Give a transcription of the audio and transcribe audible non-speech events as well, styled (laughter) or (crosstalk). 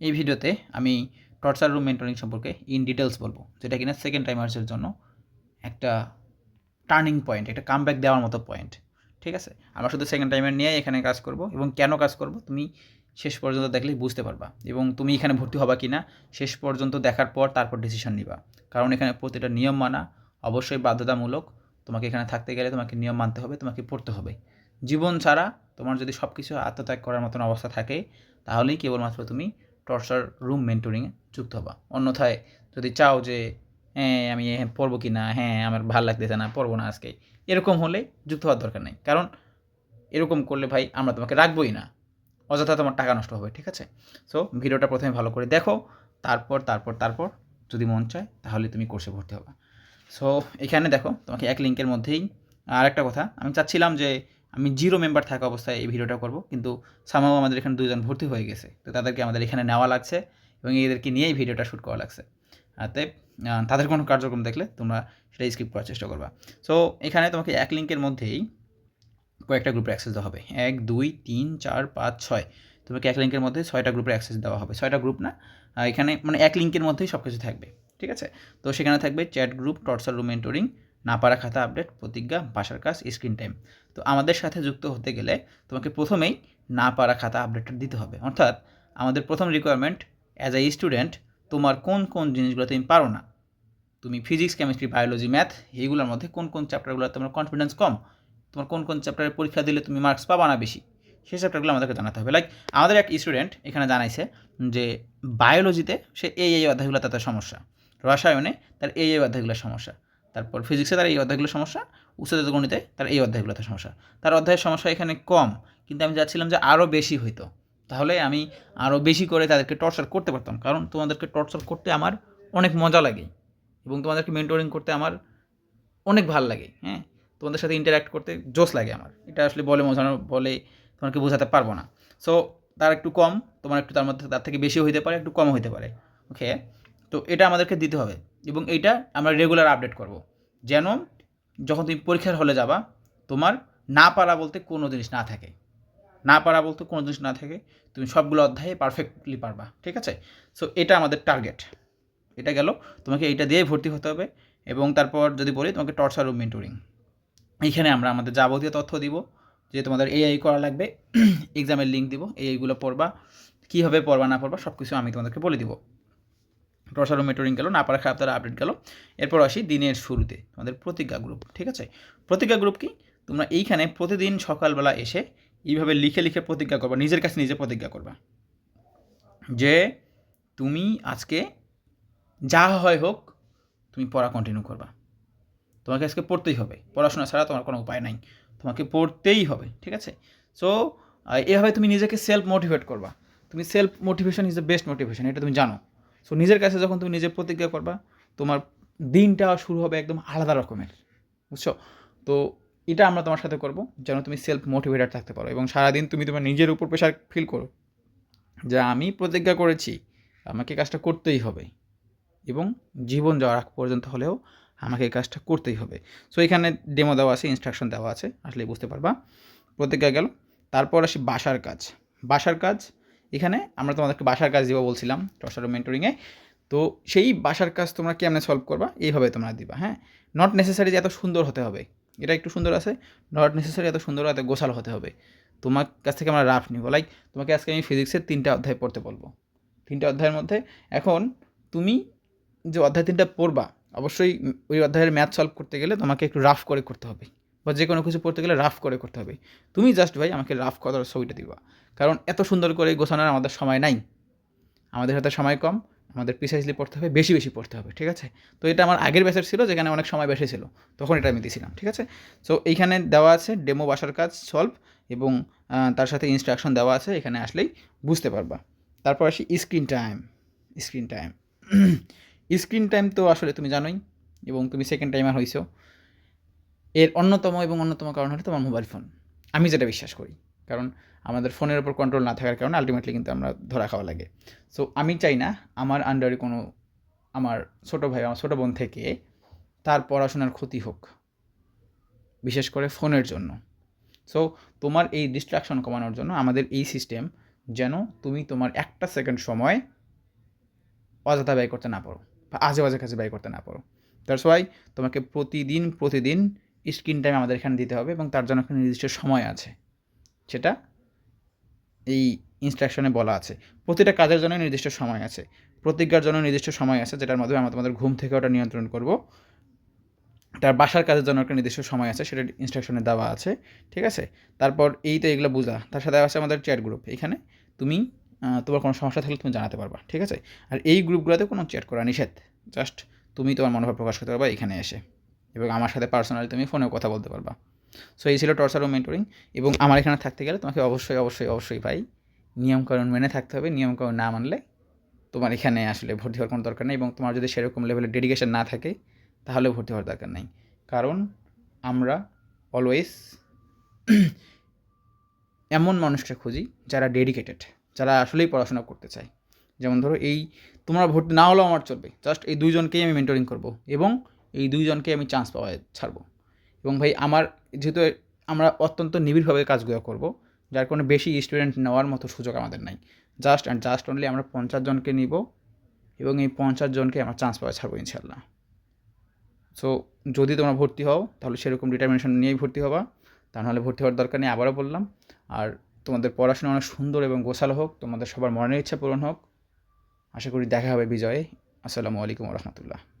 এই ভিডিওতে আমি টর্চার রুম মেন্টরিং সম্পর্কে ইন ডিটেলস বলব, যেটা কিনা সেকেন্ড টাইমার্সের জন্য একটা টার্নিং পয়েন্ট একটা কামব্যাক দেওয়ার মতো পয়েন্ট ঠিক আছে? আমরা শুধু সেকেন্ড টাইমের নিয়ে এখানে কাজ করব এবং কেন কাজ করব তুমি শেষ পর্যন্ত দেখলেই বুঝতে পারবা এবং তুমি এখানে ভর্তি হবা কি না শেষ পর্যন্ত দেখার পর তারপর ডিসিশন নিবা। কারণ এখানে প্রতিটা নিয়ম মানা অবশ্যই বাধ্যতামূলক, তোমাকে এখানে থাকতে গেলে তোমাকে নিয়ম মানতে হবে, তোমাকে পড়তে হবে। জীবন ছাড়া তোমার যদি সব কিছু আত্মত্যাগ করার মতন অবস্থা থাকে, তাহলেই কেবলমাত্র তুমি টর্চার রুম মেন্টরিংয়ে যুক্ত হবা। অন্যথায় যদি চাও যে হ্যাঁ আমি পড়ব কি না? হ্যাঁ আমার ভালো লাগতেছে না, পড়ব না আজকে। এরকম হলে যুক্ত হওয়ার দরকার নেই। কারণ এরকম করলে ভাই আমরা তোমাকে রাখবোই না। অযথা তোমার টাকা নষ্ট হবে, ঠিক আছে? সো ভিডিওটা প্রথমে ভালো করে দেখো। তারপর তারপর তারপর যদি মন চায়, তাহলে তুমি কোর্সে ভর্তি হবা। সো এখানে দেখো, তোমাকে এক লিঙ্কের মধ্যেই আর একটা কথা। আমি চাচ্ছিলাম যে আমি জিরো মেম্বার থাকা অবস্থায় এই ভিডিওটা করব, কিন্তু সামাও আমাদের এখানে দুজন ভর্তি হয়ে গেছে। তো তাদেরকে আমাদের এখানে নেওয়া লাগছে এবং এদেরকে নিয়েই ভিডিওটা শ্যুট করা লাগছে। তাতে তাদের কোনো কার্যক্রম দেখলে তোমরা সেটা স্কিপ করার চেষ্টা করবা। সো এখানে তোমাকে এক লিঙ্কের মধ্যেই কয়েকটা গ্রুপের অ্যাক্সেস দেওয়া হবে। এক, দুই, তিন, চার, পাঁচ, ছয়। তোমাকে এক লিঙ্কের মধ্যে ছয়টা গ্রুপের অ্যাক্সেস দেওয়া হবে। ছয়টা গ্রুপ না এখানে মানে এক লিঙ্কের মধ্যেই সব কিছু থাকবে। ঠিক আছে? তো সেখানে থাকবে chat group torture room mentoring না পারা খাতা আপডেট, প্রতিজ্ঞা, বাসার কাজ, স্ক্রিন টাইম। তো আমাদের সাথে যুক্ত হতে গেলে তোমাকে প্রথমেই না পারা খাতা আপডেটটা দিতে হবে। অর্থাৎ আমাদের প্রথম রিকোয়ারমেন্ট অ্যাজ এ স্টুডেন্ট তোমার কোন কোন জিনিসগুলো তুমি পারো না। তুমি ফিজিক্স কেমিস্ট্রি বায়োলজি ম্যাথ এইগুলোর মধ্যে কোন কোন চ্যাপ্টারগুলো তোমার কনফিডেন্স কম, তোমার কোন কোন চ্যাপ্টারের পরীক্ষা দিলে তুমি মার্কস পাবা না বেশি, সেই চ্যাপ্টারগুলো আমাদেরকে জানাতে হবে। লাইক আমাদের এক স্টুডেন্ট এখানে জানাইছে যে বায়োলজিতে সে এই এই অধ্যায়গুলো তার সমস্যা, রসায়নে তার এই এই অধ্যায়গুলোর সমস্যা। তারপর ফিজিক্সে তার এই অধ্যায়গুলোর সমস্যা, উচ্চতর গণিতে তার এই অধ্যায়গুলোতে সমস্যা। তার অধ্যায়ের সমস্যা এখানে কম, কিন্তু আমি চাচ্ছিলাম যে আরও বেশি হইতো। তাহলে আমি আরও বেশি করে তাদেরকে টর্চার করতে পারতাম, কারণ তোমাদেরকে টর্চার করতে আমার অনেক মজা লাগে এবং তোমাদেরকে মেন্টরিং করতে আমার অনেক ভালো লাগে হ্যাঁ? তোমাদের সাথে ইন্টারাক্ট করতে জোশ লাগে আমার। এটা আসলে বলে বোঝানো, বলে তোমাকে বোঝাতে পারব না। সো তার একটু কম, তোমার একটু তার মধ্যে তার থেকে বেশি হইতে পারে, একটু কম হইতে পারে ওকে তো এটা আমাদেরকে দিতে হবে। এবং এইটা আমরা রেগুলার আপডেট করব। যেন যখন তুমি পরীক্ষার হলে যাবা, তোমার না পারা বলতে কোনো জিনিস না থাকে। না পারা বলতে কোনো জিনিস না থাকে, তুমি সবগুলো অধ্যায়ে পারফেক্টলি পারবা, ঠিক আছে? সো এটা আমাদের টার্গেট এটা গেল, তোমাকে এইটা দিয়ে ভর্তি হতে হবে এবং তারপর যদি বলি, তোমাকে টর্চার রুম মেন্টরিং এইখানে আমরা আমাদের যাবতীয় তথ্য দিব, যে তোমাদের এআই করা লাগবে (clears throat) এক্সামের লিঙ্ক দিব এইগুলো পড়বা, কীভাবে পড়বা, না পড়বা সব কিছু আমি তোমাদেরকে বলে দিব। রুম মেন্টরিং গেল, না পারা খারাপ তারা আপডেট গেল। এরপর আসি দিনের শুরুতে আমাদের প্রতিজ্ঞা গ্রুপ ঠিক আছে? প্রতিজ্ঞা গ্রুপ কি? তোমরা এইখানে প্রতিদিন সকালবেলা এসে এইভাবে লিখে লিখে প্রতিজ্ঞা করবা, নিজের কাছে নিজে প্রতিজ্ঞা করবা। যে তুমি আজকে যা হয় হোক, তুমি পড়া কন্টিনিউ করবা। তোমাকে আজকে পড়তেই হবে, পড়াশোনা ছাড়া তোমার কোনো উপায় নাই। তোমাকে পড়তেই হবে, ঠিক আছে? সো এভাবে তুমি নিজেকে সেলফ মোটিভেট করবা। তুমি self motivation is the best motivation এটা তুমি জানো। সো নিজের কাছে যখন তুমি নিজে প্রতিজ্ঞা করবা, তোমার দিনটা শুরু হবে একদম আলাদা রকমের, বুঝছ? তো এটা আমরা তোমার সাথে করব, যেন তুমি সেলফ মোটিভেটেড থাকতে পারো এবং সারাদিন তুমি তোমার নিজের উপর প্রেশার ফিল করো যে আমি প্রতিজ্ঞা করেছি, আমাকে কাজটা করতেই হবে এবং জীবন যাওয়ার আগ পর্যন্ত হলেও আমাকে এই কাজটা করতেই হবে। সো এখানে ডেমো দেওয়া আছে ইনস্ট্রাকশন দেওয়া আছে আসলে বুঝতে পারবা। প্রতিজ্ঞা গেল, তারপর আসি বাসার কাজ। বাসার কাজ এখানে আমরা তোমাদেরকে বাসার কাজ দিব বলছিলাম টসার মেন্টরিংয়ে তো সেই বাসার কাজ তোমরা কেমনে সলভ করবা? এইভাবে তোমরা দিবা হ্যাঁ? নট নেসেসারি যে এত সুন্দর হতে হবে। এটা একটু সুন্দর আছে। নট নেসেসারি এত সুন্দর, এত গোছাল হতে হবে। তোমার কাছ থেকে আমরা রাফ নিব। লাইক তোমাকে আজকে আমি ফিজিক্সের তিনটা অধ্যায় পড়তে বলব। তিনটা অধ্যায়ের মধ্যে এখন তুমি যে অধ্যায় তিনটা পড়বা, অবশ্যই ওই অধ্যায়ের ম্যাথ সলভ করতে গেলে তোমাকে একটু রাফ করে করতে হবে। বা যে কোনো কিছু পড়তে গেলে রাফ করে করতে হবে। তুমি জাস্ট ভাই আমাকে রাফ করার ছবিটা দিবা। কারণ এত সুন্দর করে গোছানোর আমাদের সময় নাই। আমাদের হাতে সময় কম, আমাদের প্রিসাইজলি পড়তে হবে, বেশি বেশি পড়তে হবে, ঠিক আছে? তো এটা আমার আগের ব্যাচের ছিল, যেখানে অনেক সময় বেশি ছিল তখন এটা আমি দিয়েছিলাম ঠিক আছে? সো এইখানে দেওয়া আছে ডেমো বাসার কাজ সলভ এবং তার সাথে ইনস্ট্রাকশন দেওয়া আছে, এখানে আসলেই বুঝতে পারবা। তারপর আসি screen time screen time screen time তো আসলে তুমি জানোই, এবং তুমি সেকেন্ড টাইমার হয়েছো এর অন্যতম এবং অন্যতম কারণ হলো তোমার মোবাইল ফোন আমি যেটা বিশ্বাস করি, কারণ আমাদের ফোনের ওপর কন্ট্রোল না থাকার কারণে আলটিমেটলি কিন্তু আমরা ধরা খাওয়া লাগে। সো আমি চাই না আমার আন্ডারে কোনো আমার ছোটো ভাই আমার ছোটো বোন থেকে তার পড়াশোনার ক্ষতি হোক, বিশেষ করে ফোনের জন্য। সো তোমার এই ডিস্ট্রাকশন কমানোর জন্য আমাদের এই সিস্টেম যেন তুমি তোমার একটা সেকেন্ড সময় অযথা ব্যয় করতে না পারো বা আজে বাজে কাজে ব্যয় করতে না পারো। দ্যাটস ওয়াই তোমাকে প্রতিদিন প্রতিদিন স্ক্রিন টাইম আমাদের এখানে দিতে হবে এবং তার জন্য একটা নির্দিষ্ট সময় আছে। সেটা এই ইনস্ট্রাকশনে বলা আছে। প্রতিটা কাজের জন্য নির্দিষ্ট সময় আছে। প্রতিজ্ঞার জন্য নির্দিষ্ট সময় আছে, যেটার মাধ্যমে আমরা তোমাদের ঘুম থেকে ওটা নিয়ন্ত্রণ করব। তার বাসার কাজের জন্য একটা নির্দিষ্ট সময় আছে, সেটা ইনস্ট্রাকশনে দেওয়া আছে, ঠিক আছে? তারপর এই তো এগুলো বোঝা। তার সাথে আছে আমাদের চ্যাট গ্রুপ এখানে তুমি তোমার কোনো সমস্যা থাকলে তুমি জানাতে পারবা, ঠিক আছে? আর এই গ্রুপগুলোতে কোনো চ্যাট করা নিষেধ। জাস্ট তুমি তোমার মনোভাব প্রকাশ করতে পারবা, এখানে এসে। এবং আমার সাথে পার্সোনালি তুমি ফোনেও কথা বলতে পারবা। সো এই ছিল টর্চার ও মেন্টরিং এবং আমার এখানে থাকতে গেলে তোমাকে অবশ্যই অবশ্যই অবশ্যই ভাই, নিয়মকানুন মেনে থাকতে হবে। নিয়মকানুন না মানলে তোমার এখানে আসলে ভর্তি হওয়ার কোনো দরকার নেই এবং তোমার যদি সেরকম লেভেলের ডেডিকেশন না থাকে, তাহলে ভর্তি হওয়ার দরকার নেই। কারণ আমরা অলওয়েজ (clears throat) এমন মানুষকে খুঁজি যারা ডেডিকেটেড যারা আসলেই পড়াশোনা করতে চায়। যেমন ধরো এই, তোমরা ভর্তি না হলেও আমার চলবে। জাস্ট এই দুইজনকেই আমি মেন্টরিং করব এবং এই দুইজনকে আমি চান্স পাওয়া ছাড়বো। এবং ভাই, আমার যেহেতু আমরা অত্যন্ত নিবিড়ভাবে কাজগুলো করব, যার কোনো বেশি স্টুডেন্ট নেওয়ার মতো সুযোগ আমাদের নাই। জাস্ট অ্যান্ড জাস্ট অনলি আমরা পঞ্চাশ জনকে নিব এবং এই পঞ্চাশ জনকে আমরা চান্স পাওয়া ছাড়বো ইনশাল্লাহ সো যদি তোমরা ভর্তি হও, তাহলে সেরকম ডিটারমিনেশন নিয়েই ভর্তি হবা। তা নাহলে ভর্তি হওয়ার দরকার নেই, আবারও বললাম। আর তোমাদের পড়াশোনা অনেক সুন্দর এবং গোছালো হোক, তোমাদের সবার মনের ইচ্ছা পূরণ হোক। আশা করি দেখা হবে বিজয়ে। আসসালামু আলাইকুম রহমতুল্লাহ।